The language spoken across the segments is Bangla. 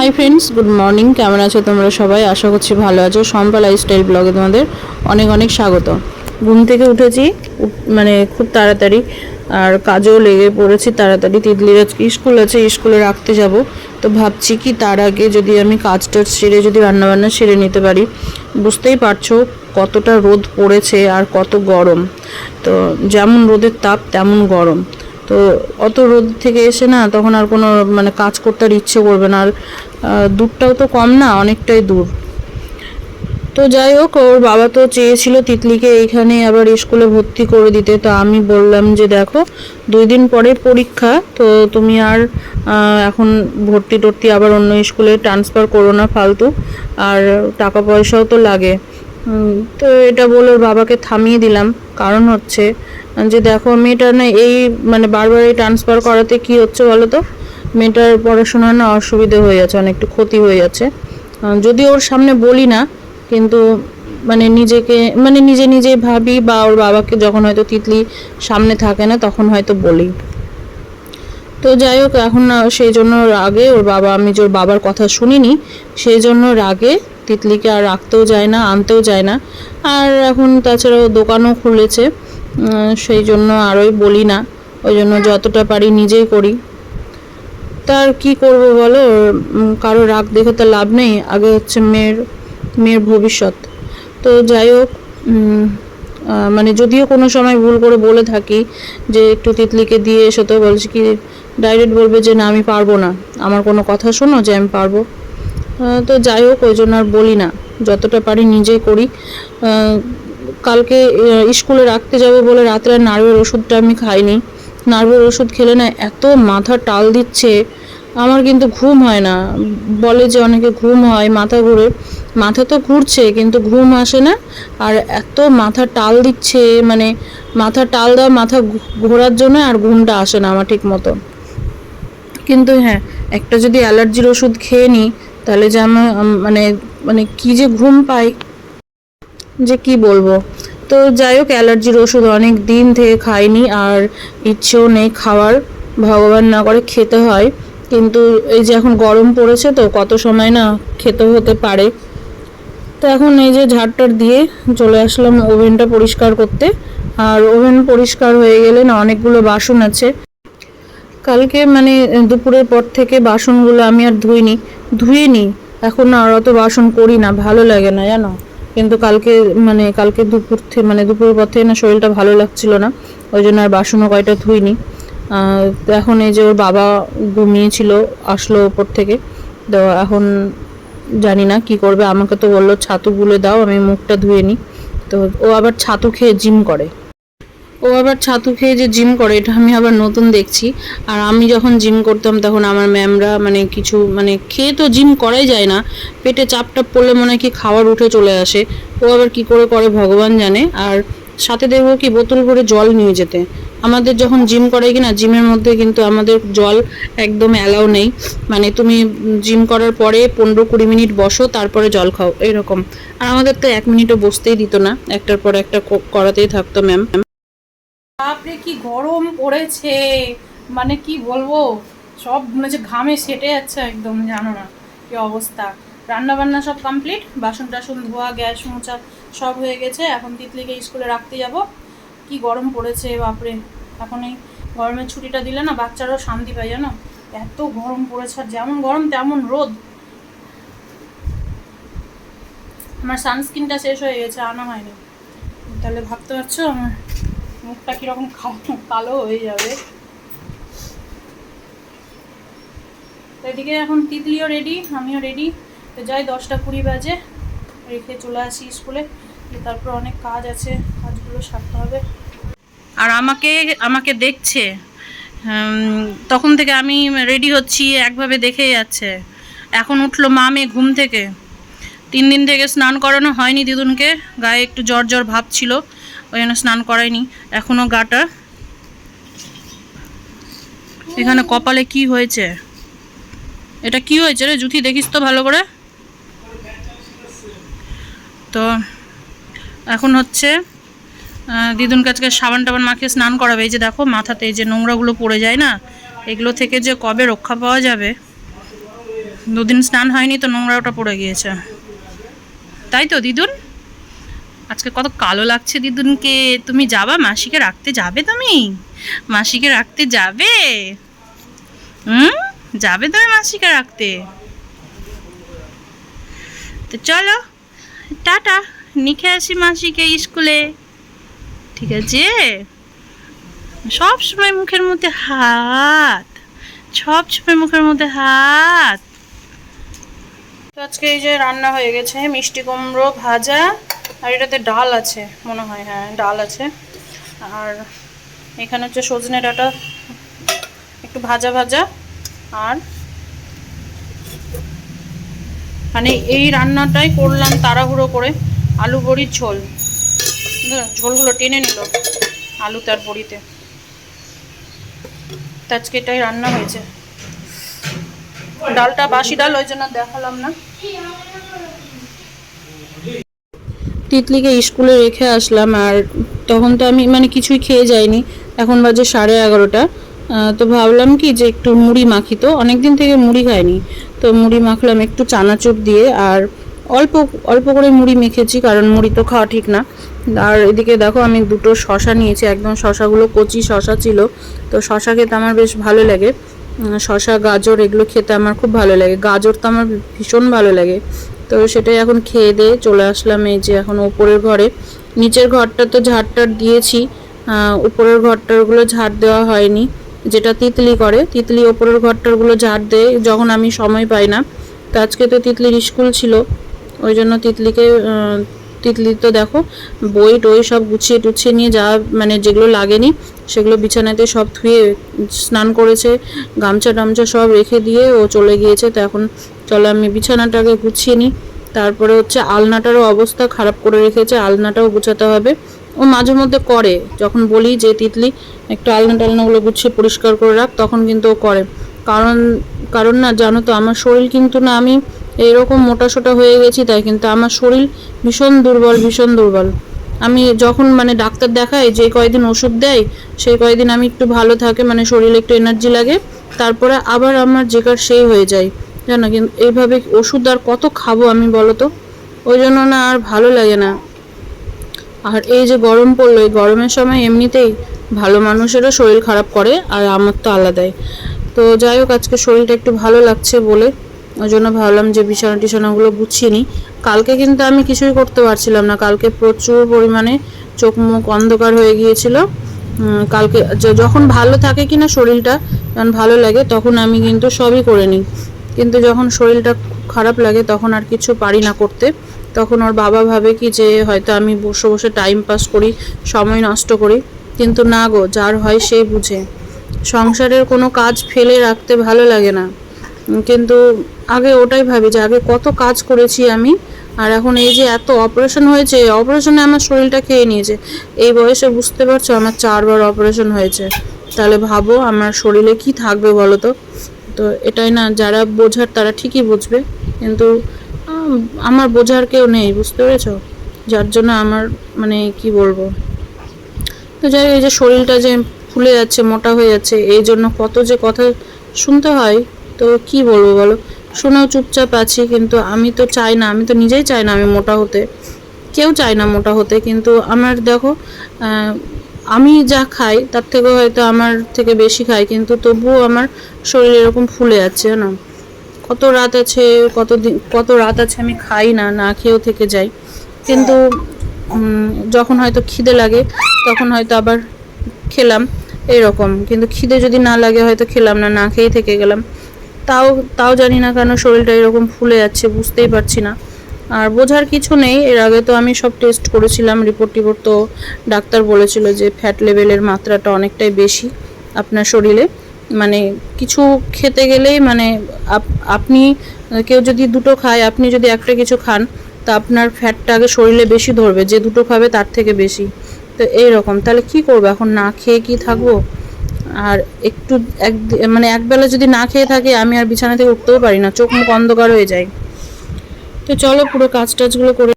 হাই ফ্রেন্ডস গুড মর্নিং কেমন আছো তোমরা সবাই? আশা করছি ভালো আছো। সম্পা লাইফস্টাইল ব্লগে তোমাদের অনেক অনেক স্বাগত। ঘুম থেকে উঠেছি, উঠ- মানে খুব তাড়াতাড়ি। আর কাজেও লেগে পড়েছি তাড়াতাড়ি। তিতলির আজকে স্কুল আছে, স্কুলে রাখতে যাব। তো ভাবছি কি তার আগে যদি আমি কাজটা সেরে যদি রান্নাবান্না সেরে নিতে পারি। বুঝতেই পারছ কতটা রোদ পড়েছে আর কত গরম। তো যেমন রোদের তাপ, তেমন গরম। তো অত রোদ থেকে এসে না তখন আর কোনো মানে কাজ করতে আর ইচ্ছে করবে না। আর দূরটাও তো কম না, অনেকটাই দূর। তো যাই হোক, ওর বাবা তো চেয়েছিল তিতলিকে এইখানে আবার স্কুলে ভর্তি করে দিতে। তো আমি বললাম যে দেখো, দুই দিন পরে পরীক্ষা, তো তুমি আর এখন ভর্তি টর্তি আবার অন্য স্কুলে ট্রান্সফার করো না ফালতু। আর টাকা পয়সাও তো লাগে। তো এটা বলে বাবাকে থামিয়ে দিলাম। কারণ হচ্ছে, যে দেখো মেয়েটা না এই মানে বারবার এই ট্রান্সফার করাতে কি হচ্ছে বলো তো? মেয়েটার পড়াশোনার না অসুবিধে হয়ে যাচ্ছে অনেকটা ক্ষতি হয়ে যাচ্ছে। যদি ওর সামনে বলি না, কিন্তু মানে নিজেকে মানে নিজে নিজে ভাবি বা ওর বাবাকে যখন হয়তো তিতলি সামনে থাকে না, তখন হয়তো বলি। তো যাই হোক, এখন সেই জন্য রাগে ওর বাবা, আমি যে ওর বাবার কথা শুনিনি, সেই জন্য রাগে তিতলিকে আর রাখতেও যায় না, আনতেও যায় না। আর এখন তাছাড়াও দোকানও খুলেছে সেই জন্য আরোই বলি না। ওই জন্য যতটা পারি নিজেই করি। তার কি করব বলো? কারও রাগ দেখে তো লাভ নেই, আগে হচ্ছে মেয়ের মেয়ের ভবিষ্যৎ। তো যাই হোক মানে যদিও কোনো সময় ভুল করে বলে থাকি যে একটু তিতলিকে দিয়ে এসো তো, বলছি কি ডাইরেক্ট বলবে যে না, আমি পারব না। আমার কোনো কথা শোনো যে আমি পারব। তো যাই হোক, ওই জন্য আর বলি না। যতটা পারি নিজেই করি। কালকে স্কুলে রাখতে যাব বলে রাত্রে নার্ভের ওষুধটা আমি খাইনি। নার্ভের ওষুধ খেলে না এত মাথা টাল দিচ্ছে। আমার কিন্তু ঘুম হয় না। বলে যে অনেকে ঘুম হয় মাথা ঘুরে। মাথা তো ঘুরছে, কিন্তু ঘুম আসে না। আর এত মাথা টাল দিচ্ছে মানে মাথা টাল দেওয়া, মাথা ঘোরার জন্য আর ঘুমটা আসে না আমার ঠিক মতো কিন্তু হ্যাঁ একটা যদি অ্যালার্জির ওষুধ খেয়ে নিই তাহলে যে উম, মানে মানে কি যে ঘুম পাই যে কি বলব? তো যাই হোক অ্যালার্জির ওষুধ অনেক দিন থেকে খাইনি আর ইচ্ছেও নেই খাওয়ার ভগবান না করে খেতে হয়। কিন্তু এই যে এখন গরম পড়েছে তো কত সময় না খেতে হতে পারে। তো এখন এই যে ঝাড়টার দিয়ে চলে আসলাম ওভেনটা পরিষ্কার করতে। আর ওভেন পরিষ্কার হয়ে গেলে না অনেকগুলো বাসন আছে। কালকে মানে দুপুরের পর থেকে বাসনগুলো আমি আর ধুইনি। ধুয়ে নিই এখন না আর অত বাসন করি না, ভালো লাগে না, জানো? কিন্তু কালকে মানে কালকে দুপুর থেকে মানে দুপুরের পর থেকে না শরীরটা ভালো লাগছিল না, ওই জন্য আর বাসনও কয়টা ধুইনি এখন এই যে ওর বাবা ঘুমিয়েছিল, আসলো ওপর থেকে। তো এখন জানি না কি করবে, আমাকে তো বলল, ছাতু গুলে দাও, আমি মুখটা ধুয়ে নিই তো ও আবার ছাতু খেয়ে জিম করে। ও আবার ছাতু খেয়ে যে জিম করে, এটা আমি আবার নতুন দেখছি। আর আমি যখন জিম করতাম তখন আমার ম্যামরা মানে কিছু মানে খেয়ে তো জিম করাই যায় না, পেটে চাপ টাপ পড়লে মনে হয় কি খাবার উঠে চলে আসে। ও আবার কি করে করে ভগবান জানে। আর সাথে দেখব কি বোতল ভরে জল নিয়ে যেতে। আমাদের যখন জিম করাই কিনা, জিমের মধ্যে কিন্তু আমাদের জল একদম অ্যালাউ নেই। মানে তুমি জিম করার পরে পনেরো কুড়ি মিনিট বসো, তারপরে জল খাও, এরকম। আর আমাদের তো এক মিনিটও বসতেই দিত না, একটার পর একটা করাতেই থাকতো ম্যাম। বাপরে, কি গরম পড়েছে। মানে কি বলব, সব মনে হচ্ছে ঘামে সেটে যাচ্ছে একদম, জানো না কি অবস্থা। রান্না বান্না সব কমপ্লিট বাসন টাসন ধোয়া, গ্যাস, মোচা সব হয়ে গেছে। এখন তিতলিকে স্কুলে রাখতে যাব। কি গরম পড়েছে, বাপরে। এখন এই গরমের ছুটিটা দিলে না বাচ্চারাও শান্তি পায়, জানো? এত গরম পড়েছে, আর যেমন গরম, তেমন রোদ। আমার সানস্ক্রিনটা শেষ হয়ে গেছে, আনা হয়নি। তাহলে ভাবতে পারছ? আমার মুখটা কীরকম কালো- হয়ে যাবে। এদিকে এখন তিতলিও রেডি আমিও রেডি তো যাই, দশটা কুড়ি বাজে, রেখে চলে আসি স্কুলে তারপর অনেক কাজ আছে, কাজগুলো সারতে হবে। আর আমাকে আমাকে দেখছে তখন থেকে আমি রেডি হচ্ছি, একভাবে দেখে যাচ্ছে। এখন উঠল মামে ঘুম থেকে। তিন দিন থেকে স্নান করানো হয়নি দিদুনকে, গায়ে একটু জ্বর জ্বর ভাব ছিল। ওই জন্য স্নান করায়নি। এখনও গাটা। এখানে কপালে কি হয়েছে? এটা কি হয়েছে রে? জুথি দেখিস তো ভালো করে। তো এখন হচ্ছে দিদুন কাছকে সাবান টাবান মাখিয়ে স্নান করাবে। এই যে দেখো, মাথাতে এই যে নোংরাগুলো পড়ে যায় না, এগুলো থেকে যে কবে রক্ষা পাওয়া যাবে? দুদিন স্নান হয়নি তো নোংরা ওটা পড়ে গিয়েছে। তাই তো, দিদুন? আজকে কত কালো লাগছে দিদুনকে। তুমি যাবা? মাসিকে রাখতে যাবে তুমি? মাসিকে রাখতে যাবে? হুম? যাবে তুমি মাসিকে রাখতে? তো চলো, টাটা। নিখে আসি মাসিকে স্কুলে। ঠিক আছে? সব সময় মুখের মধ্যে হাত। সব সময় মুখের মধ্যে হাত। আজকে এই যে রান্না হয়ে গেছে, মিষ্টি কুমড়ো ভাজা। আর এটাতে ডাল আছে, মনে হয় হ্যাঁ ডাল আছে। আর এখানে হচ্ছে সজনে ডাঁটা, একটু ভাজা ভাজা, আর মানে এই রান্নাটাই করলাম তাড়াহুড়ো করে, আলু বড়ির ঝোল। ঝোলগুলো টেনে নিল আলু তার বড়িতে। আজকে এটাই রান্না হয়েছে। ডালটা বাসি ডাল, ওই জন্য দেখালাম না। তিতলিকে স্কুলে রেখে আসলাম আর তখন তো আমি মানে কিছুই খেয়ে যাইনি। এখন বাজে সাড়ে এগারোটা। তো ভাবলাম কি যে একটু মুড়ি মাখি তো। অনেকদিন থেকে মুড়ি খাইনি। তো মুড়ি মাখলাম একটু চানাচুর দিয়ে আর অল্প অল্প করে মুড়ি মেখেছি কারণ মুড়ি তো খাওয়া ঠিক না। আর এদিকে দেখো আমি দুটো শশা নিয়েছি। একদম শশাগুলো কচি শশা ছিল। তো শশা খেতে আমার বেশ ভালো লাগে। শশা, গাজর এগুলো খেতে আমার খুব ভালো লাগে। গাজর তো আমার ভীষণ ভালো লাগে। তো সেটাই এখন খেয়ে দিয়ে চলে আসলাম এই যে এখন ওপরের ঘরে। নিচের ঘরটা তো ঝাড়টার দিয়েছি উপরের ঘরটারগুলো ঝাড় দেওয়া হয়নি, যেটা তিতলি করে। তিতলি ওপরের ঘরটারগুলো ঝাড় দেয়, যখন আমি সময় পাই না। তো আজকে তো তিতলির স্কুল ছিল, ওই জন্য তিতলিকে তিতলি তো দেখো, বই টই সব গুছিয়ে টুছিয়ে নিয়ে যা মানে যেগুলো লাগেনি, সেগুলো বিছানাতে সব ধুয়ে স্নান করেছে, গামছা টামছা সব রেখে দিয়ে ও চলে গিয়েছে। তো এখন চলো আমি বিছানাটাকে গুছিয়ে নিই। তারপরে হচ্ছে আলনাটারও অবস্থা খারাপ করে রেখেছে, আলনাটাও গুছাতে হবে। ও মাঝে মধ্যে করে, যখন বলি যে, তিতলি, একটু আলনা টালনাগুলো গুছিয়ে পরিষ্কার করে রাখ, তখন কিন্তু ও করে। কারণ কারণ না, জানো তো, আমার শরীর কিন্তু না, আমি এইরকম মোটা সোটা হয়ে গেছি তাই কিন্তু আমার শরীর ভীষণ দুর্বল ভীষণ দুর্বল। আমি যখন মানে ডাক্তার দেখাই যে কয়দিন ওষুধ দেয়, সেই কয়দিন আমি একটু ভালো থাকে মানে শরীরে একটু এনার্জি লাগে। তারপরে আবার আমার যেকার সেই হয়ে যায়। জানো, কিন্তু এইভাবে ওষুধ আর কত খাব আমি বলো তো ওই জন্য না আর ভালো লাগে না। আর এই যে গরম পড়ল, এই গরমের সময় এমনিতেই ভালো মানুষেরও শরীর খারাপ করে আর আমার তো আলাদাই। তো যাই হোক, আজকে শরীরটা একটু ভালো লাগছে বলে। ওই জন্য ভাবলাম যে বিছানা টিছানাগুলো গুছিয়ে নিই। কালকে কিন্তু আমি কিছুই করতে পারছিলাম না। কালকে প্রচুর পরিমাণে চোখ মুখ অন্ধকার হয়ে গিয়েছিল। কালকে যখন ভালো থাকে কিনা শরীরটা, যখন ভালো লাগে, তখন আমি কিন্তু সবই করে নিই। কিন্তু যখন শরীরটা খারাপ লাগে তখন আর কিছু পারি না করতে। তখন ওর বাবা ভাবে কি যে হয়তো আমি বসে বসে টাইম পাস করি, সময় নষ্ট করি। কিন্তু না গো, যার হয় সেই বুঝে। সংসারের কোনো কাজ ফেলে রাখতে ভালো লাগে না। কিন্তু আগে ওটাই ভাবি যে আগে কত কাজ করেছি আমি, আর এখন এই যে এত অপারেশন হয়েছে অপারেশনে আমার শরীরটা খেয়ে নিয়েছে। এই বয়সে বুঝতে পারছ আমার চারবার অপারেশন হয়েছে। তাহলে ভাবো আমার শরীরে কি থাকবে বলো তো? তো এটাই না, যারা বোঝার তারা ঠিকই বুঝবে। কিন্তু আমার বোঝার কেউ নেই, বুঝতে পেরেছ? যার জন্য আমার মানে কি বলব? তো যাই এই যে শরীরটা যে ফুলে যাচ্ছে, মোটা হয়ে যাচ্ছে, এই জন্য কত যে কথা শুনতে হয়, তো কি বলব বলো? শুনেও চুপচাপ আছি, কিন্তু আমি তো চাই না, আমি তো নিজেই চাই না আমি মোটা হতে। কেউ চায় না মোটা হতে, কিন্তু আমার দেখো আমি যা খাই, তার থেকে হয়তো আমার থেকে বেশি খাই, কিন্তু তবুও আমার শরীর এরকম ফুলে যাচ্ছে না কত রাত আছে, কত দিন, কত রাত আছে আমি খাই না না খেয়েও থেকে যাই। কিন্তু যখন হয়তো খিদে লাগে, তখন হয়তো আবার খেলাম, এরকম। কিন্তু খিদে যদি না লাগে, হয়তো খেলাম না না খেয়েই থেকে গেলাম। তাও তাও জানি না কেন শরীরটা এরকম ফুলে যাচ্ছে বুঝতেই পারছি না। আর বোঝার কিছু নেই। এর আগে তো আমি সব টেস্ট করেছিলাম রিপোর্ট টিপোর্ট তো ডাক্তার বলেছিল যে ফ্যাট লেভেলের মাত্রাটা অনেকটাই বেশি আপনার শরীরে। মানে কিছু খেতে গেলেই মানে আপ- আপনি কেউ যদি দুটো খায়, আপনি যদি একটা কিছু খান, তা আপনার ফ্যাটটা আগে শরীরে বেশি ধরবে, যে দুটো খাবে তার থেকে বেশি। তো এই রকম তাহলে কি করব? এখন না খেয়ে কি থাকব? আর একটু এক মানে একবেলা যদি না খেয়ে থাকে, আমি আর বিছানা থেকে উঠতেও পারি না, চোখ মুখ অন্ধকার হয়ে যায়। তো চলো পুরো কাজ টাজগুলো করে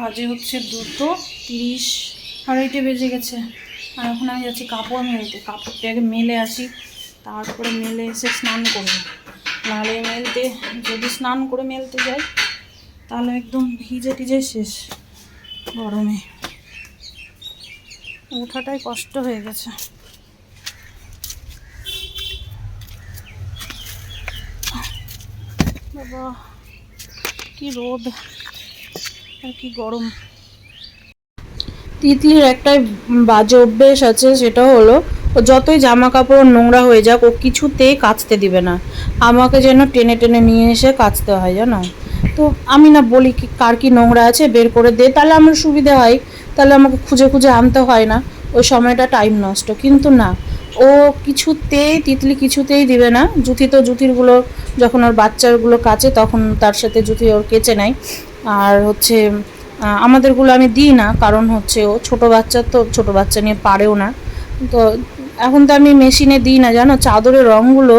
বাজে হচ্ছে দুটো, তিরিশ। আড়াইটে বেজে গেছে। আর এখন আমি যাচ্ছি কাপড় মেলতে। কাপড়টা আগে মেলে আসি, তারপরে মেলে এসে স্নান করব। নাহলে মেলতে, যদি স্নান করে মেলতে যাই, তাহলে একদম ভিজে টিজে শেষ গরমে। ওঠাটাই কষ্ট হয়ে গেছে। বাবা, কি রোদ। আর কি গরম। তিতলির একটাই বাজে অভ্যেস আছে, সেটা হলো ও যতই জামা কাপড় নোংরা হয়ে যাক, ও কিছুতেই কাচতে দিবে না। আমাকে যেন টেনে টেনে নিয়ে এসে কাচতে হয়, জানো? তো আমি না বলি কি কার কি নোংরা আছে, বের করে দে। তাহলে আমার সুবিধা হয়। তাহলে আমাকে খুঁজে খুঁজে আনতে হয় না। ওই সময়টা টাইম নষ্ট। কিন্তু না, ও কিছুতেই, তিতলি কিছুতেই দিবে না। জুতি তো জুতিরগুলো যখন ওর বাচ্চারগুলো কাচে, তখন তার সাথে জুতি ওর কেচে নেয়। আর হচ্ছে আমাদেরগুলো আমি দিই না, কারণ হচ্ছে ও ছোট বাচ্চা তো ছোট বাচ্চা নিয়ে পারেও না। তো এখন তো আমি মেশিনে দিই না, জানো? চাদরের রঙগুলো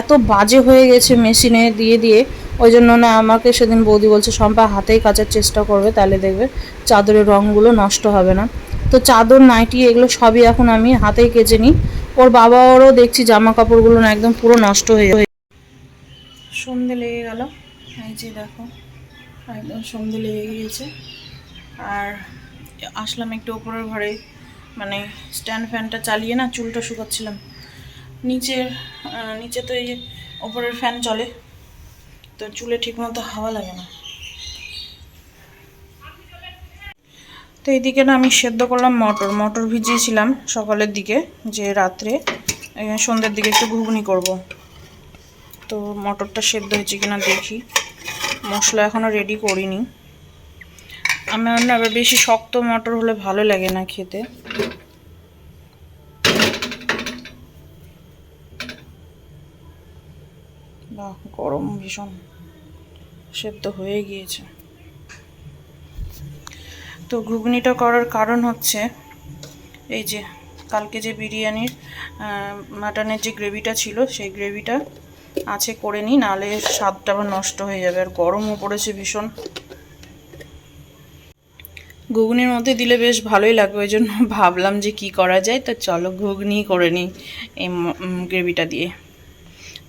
এত বাজে হয়ে গেছে মেশিনে দিয়ে দিয়ে। ওই জন্য না আমাকে সেদিন বৌদি বলছে সম্পা হাতেই কাচার চেষ্টা করবে, তাহলে দেখবে চাদরের রঙগুলো নষ্ট হবে না। তো চাদর, নাইটি এগুলো সবই এখন আমি হাতেই কেচে নিই। ওর বাবা ওরও দেখছি জামা কাপড়গুলো না একদম পুরো নষ্ট হয়ে সন্ধে লেগে গেল। এই যে দেখো একদম সন্ধে লেগে গিয়েছে। আর আসলাম একটু ওপরের ঘরে। মানে স্ট্যান্ড ফ্যানটা চালিয়ে না চুলটা শুকাচ্ছিলাম। নিচের নিচে তো এই ওপরের ফ্যান চলে, তো চুলে ঠিকমতো হাওয়া লাগে না। তো এইদিকে না আমি সেদ্ধ করলাম মটর। মটর ভিজিয়েছিলাম সকালের দিকে, যে রাত্রে সন্ধ্যের দিকে একটু ঘুগনি করব। তো মটরটা সেদ্ধ হয়েছে কিনা দেখি। মশলা এখনও রেডি করিনি। আমার না আবার বেশি শক্ত মটর হলে ভালো লাগে না খেতে। বাহ, গরম ভীষণ। সেদ্ধ হয়ে গিয়েছে। তো ঘুগনিটা করার কারণ হচ্ছে, এই যে কালকে যে বিরিয়ানির মাটনের যে গ্রেভিটা ছিল, সেই গ্রেভিটা আছে, করে নিই, নাহলে স্বাদটা আবার নষ্ট হয়ে যাবে। আর গরমও পড়েছে ভীষণ। ঘুগনির মধ্যে দিলে বেশ ভালোই লাগবে, ওই জন্য ভাবলাম যে কি করা যায়। তো চলো ঘুগনি করে নিই এই গ্রেভিটা দিয়ে।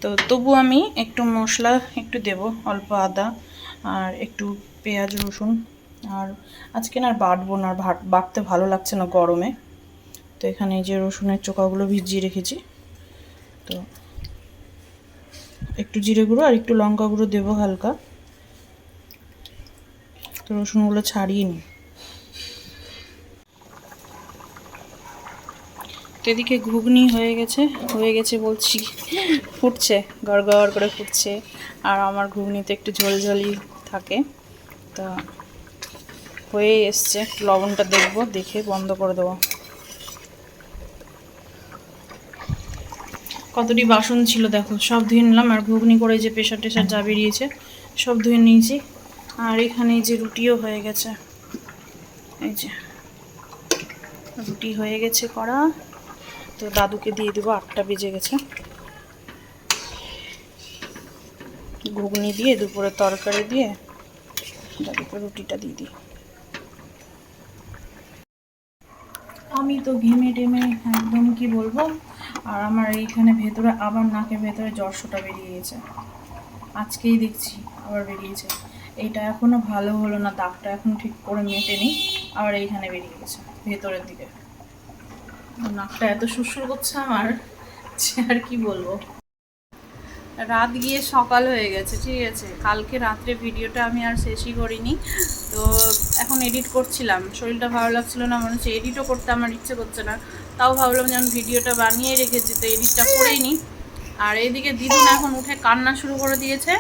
তো তবু আমি একটু মশলা একটু দেব, অল্প আদা আর একটু পেঁয়াজ, রসুন। আর আজকে না আর বাটবো না, আর বাটতে ভালো লাগছে না গরমে। তো এখানে এই যে রসুনের চোকাগুলো ভিজিয়ে রেখেছি। তো একটু জিরে গুঁড়ো আর একটু লঙ্কা গুঁড়ো দেবো হালকা। তো রসুনগুলো ছাড়িয়ে তো এদিকে ঘুগনি হয়ে গেছে হয়ে গেছে বলছি ফুটছে, গড় গড় করে ফুটছে। আর আমার ঘুগনিতে একটু ঝোলঝোলি থাকে। তা হয়ে এসছে, লবণটা দেখব, দেখে বন্ধ করে দেবো। কতটি বাসন ছিল দেখো, সব ধুয়ে নিলাম আর ঘুগনি করে যে প্রেশার টেশার যা বেরিয়েছে, সব ধুয়ে নিয়েছি। আর এখানে যে রুটিও হয়ে গেছে। এই যে রুটি হয়ে গেছে করা। তো দাদুকে দিয়ে দেবো, আটটা বেজে গেছে। ঘুগনি দিয়ে, দুপুরে তরকারি দিয়ে, দাদুকে রুটিটা দিয়ে দিই। আমি তো ঘেমে টেমে একদম কি বলব আর আমার এইখানে ভেতরে আবার নাকের ভেতরে জর্ষটা বেরিয়ে গেছে আজকেই দেখছি আবার বেরিয়েছে। এটা এখনও ভালো হলো না, দাগটা এখন ঠিক করে মেটেনি আবার এইখানে বেরিয়ে গেছে ভেতরের দিকে। নাকটা এত সুসুর করছে আমার আর কি বলব। রাত গিয়ে সকাল হয়ে গেছে, ঠিক আছে। কালকে রাত্রে ভিডিওটা আমি আর শেষই করিনি। তো এখন এডিট করছিলাম। শরীরটা ভালো লাগছিল না, মনে হচ্ছে এডিটও করতে আমার ইচ্ছে করছে না। তাও ভাবলাম যেমন ভিডিওটা বানিয়ে রেখেছি, তো এডিটটা করেই আর এইদিকে দিদুন এখন উঠে কান্না শুরু করে দিয়েছে।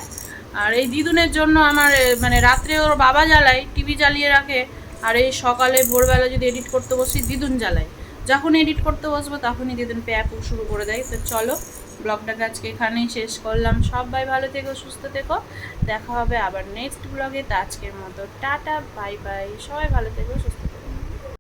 আর এই দিদুনের জন্য আমার মানে রাত্রে ওর বাবা জ্বালায়, টিভি জ্বালিয়ে রাখে। আর এই সকালে ভোরবেলা যদি এডিট করতে বসি, দিদুন জ্বালায়। যখন এডিট করতে বসবো, তখনই দিদিন প্যাক শুরু করে দেয়। তো চলো, ব্লগটাকে আজকে এখানেই শেষ করলাম। সবাই ভালো থেকো, সুস্থ থেকো। দেখা হবে আবার নেক্সট ব্লগে তো আজকের মতো, টাটা বাই বাই সবাই ভালো থেকো, সুস্থ